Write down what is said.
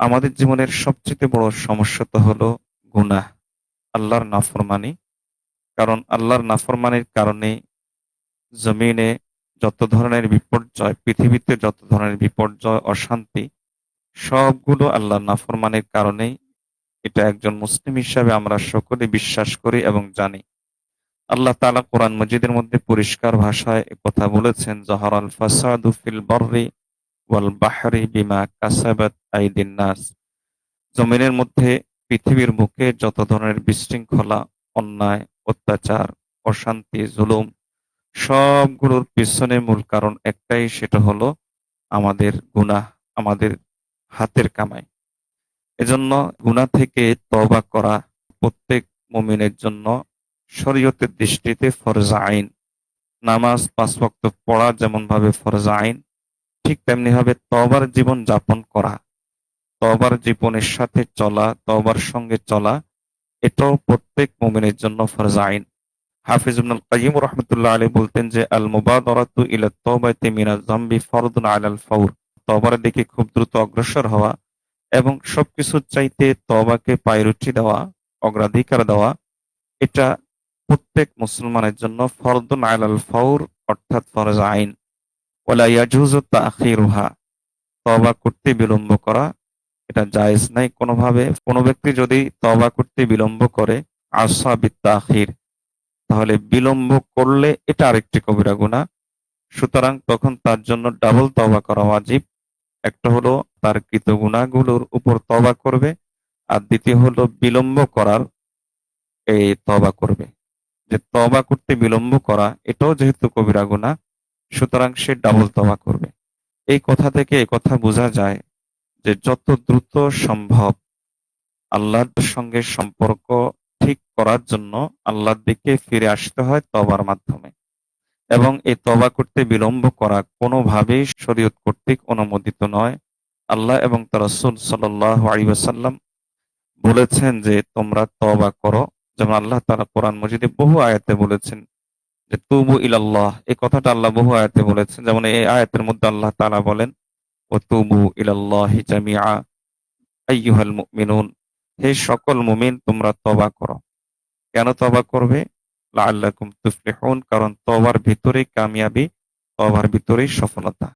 আমাদের জীবনের সবচেয়ে বড় সমস্যা তো হলো গুনাহ। আল্লাহর নাফরমানি। কারণ আল্লাহর নাফরমানির কারণে জমিনে যত ধরনের বিপর্যয়, পৃথিবীতে যত ধরনের বিপর্যয়, অশান্তি সবগুলো আল্লাহর নাফরমানির কারণেই এটা একজন মুসলিম হিসাবে আমরা সকলে বিশ্বাস করি এবং জানি। আল্লাহ তাআলা কোরআন মজিদের মধ্যে পরিষ্কার ভাষায় কথা বলেছেন, "জহরাল ফাসাদু ফিল বাররি ওয়াল বাহরি বিমা কাসাবাত আইদিন নাস।" জমিনের মধ্যে পৃথিবীর বুকে যত ধরনের বিশৃঙ্খলা, অন্যায়, অত্যাচার, অশান্তি, জুলুম সবগুলোর পিছনে মূল কারণ একটাই সেটা হলো আমাদের গুনাহ, আমাদের হাতের কামাই। এজন্য গুনাহ থেকে তওবা করা প্রত্যেক মুমিনের জন্য শরীয়তের দৃষ্টিতে ফরজ আইন। নামাজ পাঁচ ওয়াক্ত পড়া যেমনভাবে ফরজ আইন, ঠিক তেমনিভাবে তওবার জীবন যাপন করা, তওবার জীবনের সাথে চলা, তওবার সঙ্গে চলা এটাও প্রত্যেক মুমিনের জন্য ফরজ আইন। হাফিজ ইবনুল কাইয়্যিম রাহমাতুল্লাহ আলাইহি বলতেন যে, "আল মুবাদারাতু ইলা তাওবাতি মিনাজ যামবি ফরদুন আলাল ফাওর।" তওবার দিকে খুব দ্রুত অগ্রসর হওয়া এবং সবকিছুর চাইতে তওবাকে প্রায়োরিটি দেওয়া, অগ্রাধিকার দেওয়া এটা প্রত্যেক মুসলমানের জন্য ফরদুন আলাল ফাওর অর্থাৎ ফরজ আইন। তওবা করতে বিলম্ব করা, এটা জায়েজ নাই কোনোভাবে। কোনো ব্যক্তি যদি তবা করতে বিলম্ব করে আসা বিত্তাখির, তাহলে বিলম্ব করলে এটা আরেকটি কবিরা গুনাহ। সুতরাং তখন তার জন্য ডাবল তবা করা ওয়াজিব। একটা হলো তার কৃত গুনাহগুলোর উপর তবা করবে, আর দ্বিতীয় হলো বিলম্ব করার এই তবা করবে। যে তবা করতে বিলম্ব করা, এটাও যেহেতু কবিরা গুনাহ সুতরাং সে ডাবল তবা করবে। এই কথা থেকে একথা বোঝা যায় যে যত দ্রুত সম্ভব আল্লাহর সঙ্গে সম্পর্ক ঠিক করার জন্য আল্লাহর দিকে ফিরে আসতে হয় তবার মাধ্যমে। এবং এই তওবা করতে বিলম্ব করা কোনোভাবেই শরীয়ত কর্তৃক অনুমোদিত নয়। আল্লাহ এবং তার রাসূল সাল্লাল্লাহু আলাইহি ওয়াসাল্লাম বলেছেন যে তোমরা তওবা করো। যেমন আল্লাহ তারা কোরআন মজিদে বহু আয়াতে বলেছেন তুবু ইলাল্লাহ এই কথাটা আল্লাহ বহু আয়াতে বলেছেন। যেমন এই আয়াতের মধ্যে আল্লাহ তালা বলেন, "ও তুবু ইলাল্লাহি জামিয়া আইয়ুহাল মুমিনুন" হে সকল মুমিন তোমরা তবা করো। কেন তবা করবে? লাআল্লাকুম তুফলিহুন কারণ তবার ভিতরে কামিয়াবি, তবার ভিতরেই সফলতা।